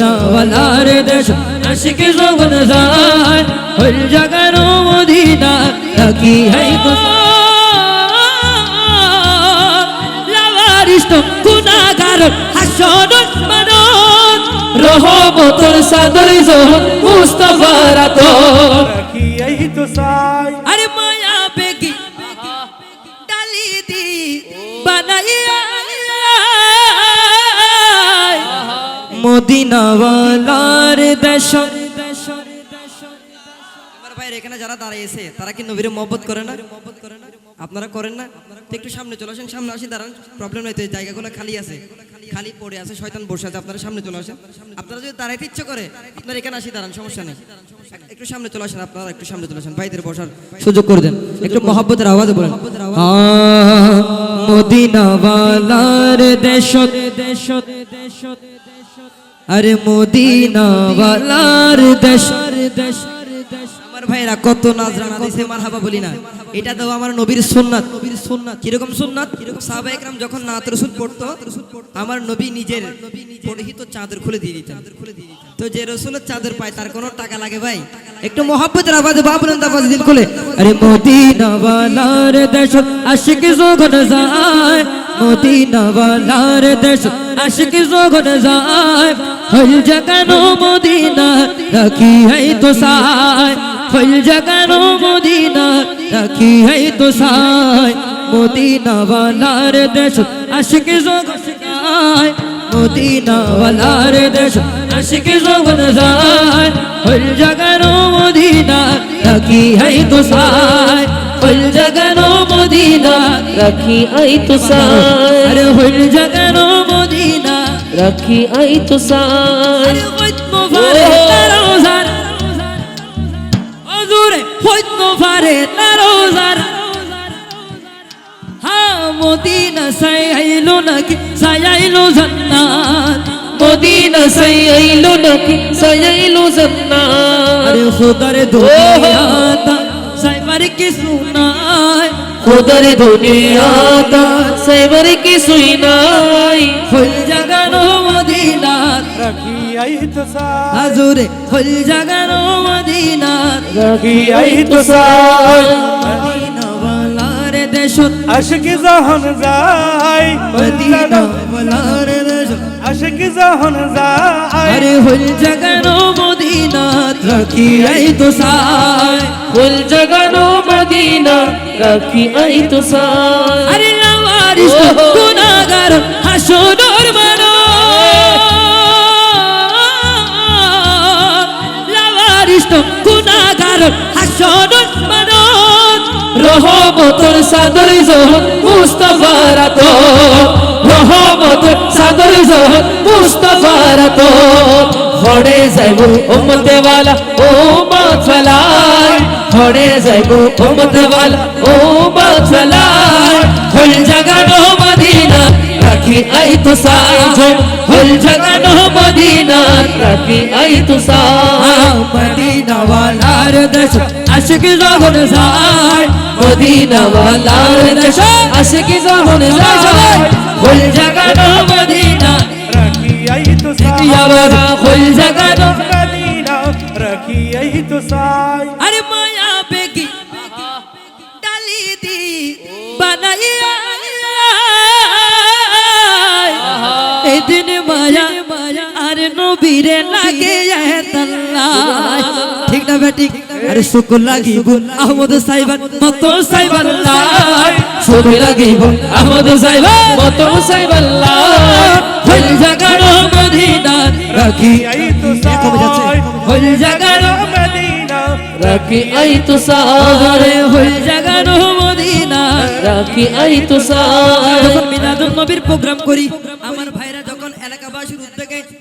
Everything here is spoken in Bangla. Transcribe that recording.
মদিনা ওয়ালার দেশ আশিক জগন যায় হল জাগানো মদিনা তাকি হাই তো লাভারিষ্ট গুনাগার হাসন মানন রহমতর সাদর জহন মুস্তাফার আতর রাখি এই তো সাই আরে মায়া বেগি ডালি দি বানাইয়া মদিনাওয়ালার দেশ। আমার ভাইয়ের এখানে যারা দাঁড়িয়েছে তারা কি নবীরে মহব্বত করে না? আপনারা করেন না? একটু সামনে চলে আসেন সামনে আসি দাঁড়ান। প্রবলেম নাই তো জায়গাগুলো খালি আছে। খালি পড়ে আছে শয়তান বসে আছে। আপনারা সামনে চলে আসেন। আপনারা যদি দাঁড়াইতে ইচ্ছে করে আপনারা এখানে আসি দাঁড়ান সমস্যা নেই। একটু সামনে চলে আসেন আপনারা একটু সামনে চলে আসেন। ভাইদের বসার সুযোগ করে দেন। একটু মহব্বতের আওয়াজে বলেন। মদিনাওয়ালার দেশ দেশ দেশ আরে মদিনাওয়ালার দেশ। দেশ আমার ভাইরা কত নাজরানা দিছে মারহাবা বলি না। এটা তো আমার নবীর সুন্নাত। নবীর সুন্নাত কীরকম সুন্নাত? কীরকম সাহাবা যখন নাত রসুল পড়তো, আমার নবী নিজের পরিহিত চাদর খুলে দিয়ে দিতেন। তো যে রসুলের চাদর পায় তার কোনো টাকা লাগে ভাই? একটু মহাব্বতের আওয়াজে বাবুলেন আওয়াজ দিল খুলে। আরে মদিনাওয়ালার দেশ আশিক জগন যায়। মদিনাওয়ালার দেশ আশিক জগন যায়। হল জাগানো মদিনা রাখি হাই তো সাই হল জাগানো মদিনা রাখি হাই তো সাই মদিনাওয়ালার দেশ আশিক জগন যায়। মদিনাওয়ালার দেশ আশিক জগন যায় হল জাগানো মদিনা রাখি হাই তো সাই হল জাগানো মদিনা রাখি আই তো সাই আরে হল জাগানো মদিনা রাখি আই তো সাই আরে হইত ফারে তারোজার অজুরে মদিনা সাই আইলো নাকি সাই আইলো জান্নাত মদিনা সাইলো নাকি সাইলো জান্নাত আরে খোদার দুনিয়াতা সাইবার কি সুনাই? খোদার দুনিয়াতা সাইবার কি নাই হল জাগানো মদিনা রাখি এই তো সাই হাজুরে হল জাগানো মদিনা রাখি এই তো সাই মদিনা আশকি যখন যাই মদিনা বলার দেশত আশিকি যখন যাই আরে হল জাগানো মদিনা রাখি আই তো সাই জাগানো মদিনা রাখি আই তো সাই আরে লাওয়ারিস গুনাহগার রহমতর সাদর জহন মুস্তাফার তো রহমতর সাদর জহন মুস্তাফার তো হড়ে যাইব উম্মতে ওয়ালা ও মাত ফলাই হড়ে যাইব উম্মতে ওয়ালা ও মাত ফলাই হল জাগানো মদিনা, রাখি আই তো সাই জম হল জাগানো মদিনা, রাখি আই তো সাই মদিনা ওয়ালার দেশ আশিক জগন সাই মদিনা ওয়ালার দেশ আশিকি যখন যায় ফুল জাগানো মদিনা রাখি এই তো সাই ইয়াবারা ফুল জাগানো মদিনা রাখি এই তো সাই আরে মায়া বেগি ডালি দি বানাইয়া এদিন মায়া আর নবীরে লাগে তাল্লাই ঠিক না বেটি আরে শুকুর লাগিব আহমদ সাইবান মত লাই। ছবি লাগিব আহমদ সাহেব মত সাহেব আল্লাহ হল জাগানো মদিনা রাখি এই তো সাই হল জাগানো মদিনা রাখি আই তো সারে হল জাগানো মদিনা রাখি আই তো সারে যখন মিলাদুন নবীর প্রোগ্রাম করি আমার ভাইরা যখন এলাকাবাসীর উদ্যোগে